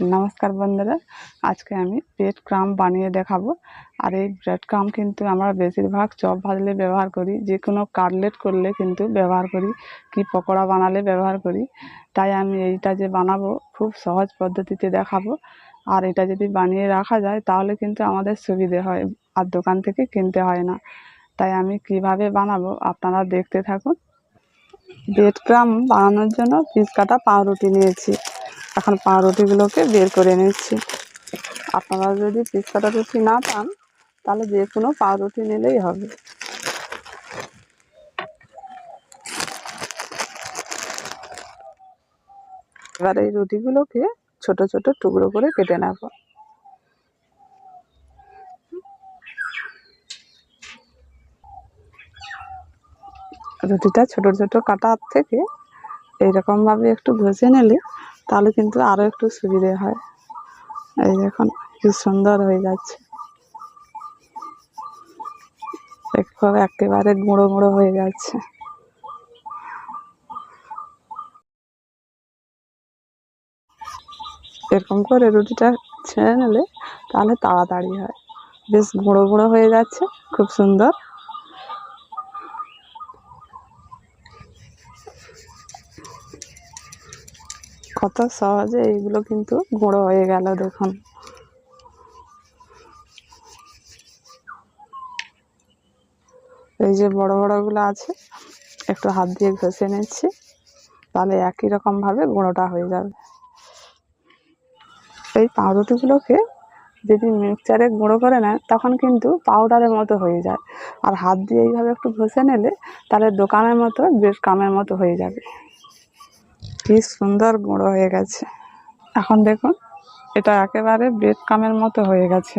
নমস্কার বন্ধুরা, আজকে আমি ব্রেড ক্রাম বানিয়ে দেখাবো। আর এই ব্রেড ক্রাম কিন্তু আমরা বেশিরভাগ চপ ভাজলে ব্যবহার করি যে কোনো কাটলেট করলে কিন্তু ব্যবহার করি, কি পকোড়া বানালে ব্যবহার করি। তাই আমি এইটা যে বানাবো, খুব সহজ পদ্ধতিতে দেখাবো। আর এটা যদি বানিয়ে রাখা যায়, তাহলে কিন্তু আমাদের সুবিধে হয়, আর দোকান থেকে কিনতে হয় না। তাই আমি কীভাবে বানাবো, আপনারা দেখতে থাকুন। ব্রেড ক্রাম বানানোর জন্য পিস কাটা পাউরুটি নিয়েছি। এখন পাউরুটিগুলোকে বের করে নিচ্ছি। আপনারা যদি পিস কাটা রুটি না পান, তাহলে যে কোনো পাউরুটি নিলেই হবে। এবার এই রুটিগুলোকে ছোট ছোট টুকরো করে কেটে নেব। রুটিটা ছোট ছোট কাটার থেকে এইরকমভাবে একটু ঘষে নিলে তাহলে কিন্তু আরও একটু সুবিধে হয়। এই দেখুন কি সুন্দর হয়ে যাচ্ছে। একেবারে গুঁড়ো গুঁড়ো হয়ে যাচ্ছে। এরকম করে রুটিটা ছেড়ে নিলে তাহলে তাড়াতাড়ি হয়। বেশ গুঁড়ো গুঁড়ো হয়ে যাচ্ছে, খুব সুন্দর। কত সহজে এইগুলো কিন্তু গুঁড়ো হয়ে গেল, দেখুন। এই যে বড় বড়গুলো আছে, একটু হাত দিয়ে ঘষে নিচ্ছি, তাহলে একই রকমভাবে গুঁড়োটা হয়ে যাবে। এই পাউরুটিগুলোকে যদি মিক্সচারে গুঁড়ো করে নেয় তখন কিন্তু পাউডারের মতো হয়ে যায়। আর হাত দিয়ে এইভাবে একটু ঘষে নিলে, তাহলে দোকানের মতো, বেশ কামের মতো হয়ে যাবে। কি সুন্দর গুঁড়ো হয়ে গেছে। এখন দেখুন, এটা একেবারে বেড কামের মতো হয়ে গেছে।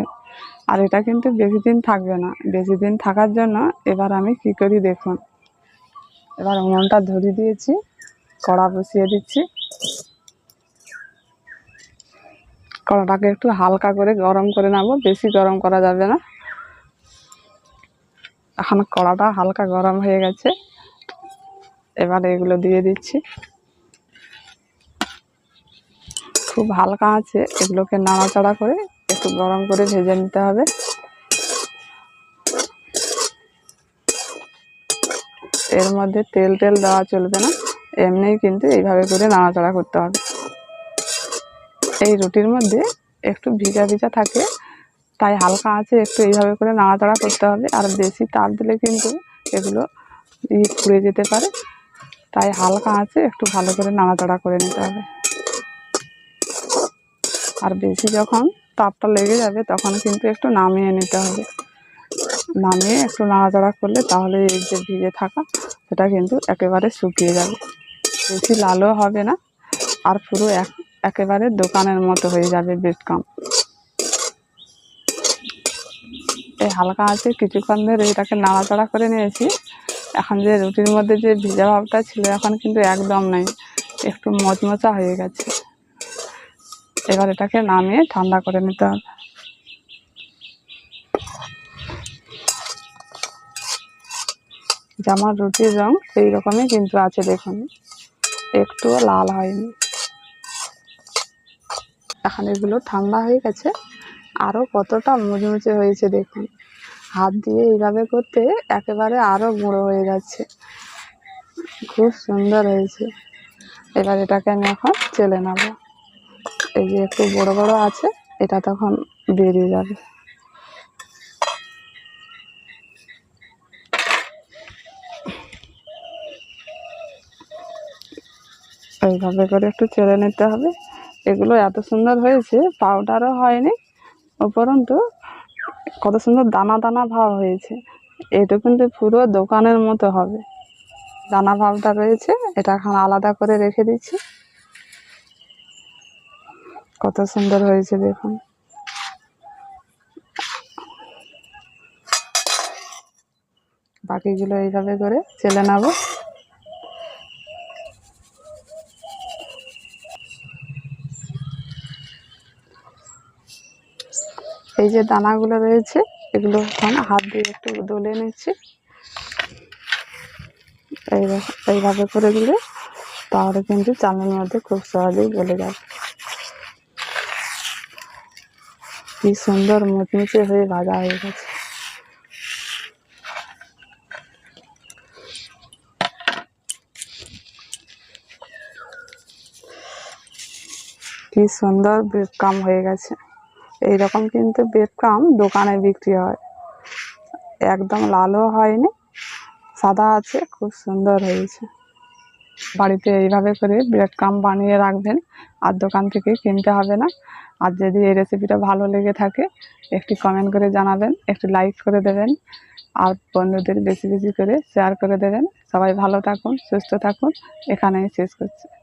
আর এটা কিন্তু বেশি দিন থাকবে না। বেশি দিন থাকার জন্য এবার আমি কি করি দেখুন। এবার উনুনটা ধরিয়ে দিয়েছি, কড়া বসিয়ে দিচ্ছি। কড়াটাকে একটু হালকা করে গরম করে নেব, বেশি গরম করা যাবে না। এখন কড়াটা হালকা গরম হয়ে গেছে। এবার এগুলো দিয়ে দিচ্ছি। খুব হালকা আছে, এগুলোকে নাড়াচাড়া করে একটু গরম করে ভেজে নিতে হবে। এর মধ্যে তেল টেল দেওয়া চলবে না, এমনিই কিন্তু এইভাবে করে নাড়াচাড়া করতে হবে। এই রুটির মধ্যে একটু ভিজা ভিজা থাকে, তাই হালকা আছে, একটু এইভাবে করে নাড়াচাড়া করতে হবে। আর বেশি তাপ দিলে কিন্তু এগুলো পুড়ে যেতে পারে, তাই হালকা আছে, একটু ভালো করে নাড়াচাড়া করে নিতে হবে। আর বেশি যখন তাপটা লেগে যাবে তখন কিন্তু একটু নামিয়ে নিতে হবে। নামিয়ে একটু নাড়াচাড়া করলে তাহলে এই যে ভিজে থাকা, সেটা কিন্তু একেবারে শুকিয়ে যাবে। বেশি লালও হবে না, আর পুরো এক, একেবারে দোকানের মতো হয়ে যাবে বেডকাম এই হালকা আছে কিছুক্ষণ ধরে এটাকে নাড়াচাড়া করে নিয়েছি। এখন যে রুটির মধ্যে যে ভিজা ভাবটা ছিল, এখন কিন্তু একদম নেই, একটু মচমচা হয়ে গেছে। এবার এটাকে নামিয়ে ঠান্ডা করে নিতে হবে। জামার রুটির রং সেই রকমই কিন্তু আছে দেখুন, একটুও লাল হয়নি। এখন এগুলো ঠান্ডা হয়ে গেছে আরও কতটা মুচমুচে হয়েছে দেখুন। হাত দিয়ে এইভাবে করতে একেবারে আরও গুঁড়ো হয়ে যাচ্ছে। খুব সুন্দর হয়েছে। এবার এটাকে আমি এখন চেলে নেব। এই যে একটু বড় বড় আছে, এটা তখন বেরিয়ে যাবে। এইভাবে করে একটু চেলে নিতে হবে। এগুলো এত সুন্দর হয়েছে পাউডারও হয়নি উপরন্তু কত সুন্দর দানা দানা ভাব হয়েছে। এটা কিন্তু পুরো দোকানের মতো হবে। দানা ভাবটা রয়েছে, এটা এখন আলাদা করে রেখে দিচ্ছি। কত সুন্দর হয়েছে দেখুন। বাকিগুলো এইভাবে করে চেলে নেব। এই যে দানাগুলো রয়েছে, এগুলো হাত দিয়ে একটু দলে নিচ্ছি। এইভাবে করে দিলে তাহলে কিন্তু চালের মধ্যে খুব সহজেই গলে যাবে। কি সুন্দর মুচমুচে হয়ে ভাজা হয়ে গেছে। কি সুন্দর ব্রেড হয়ে গেছে। এইরকম কিন্তু ব্রেড দোকানে বিক্রি হয়। একদম লালও হয়নি, সাদা আছে, খুব সুন্দর হয়েছে। বাড়িতে এইভাবে করে ব্রেড ক্রাম বানিয়ে রাখবেন। আর দোকান থেকে কিনতে হবে না। আর যদি এই রেসিপিটা ভালো লেগে থাকে, একটি কমেন্ট করে জানাবেন, একটি লাইক করে দেবেন, আর বন্ধুদের বেশি বেশি করে শেয়ার করে দেবেন। সবাই ভালো থাকুন, সুস্থ থাকুন। এখানেই শেষ করছি।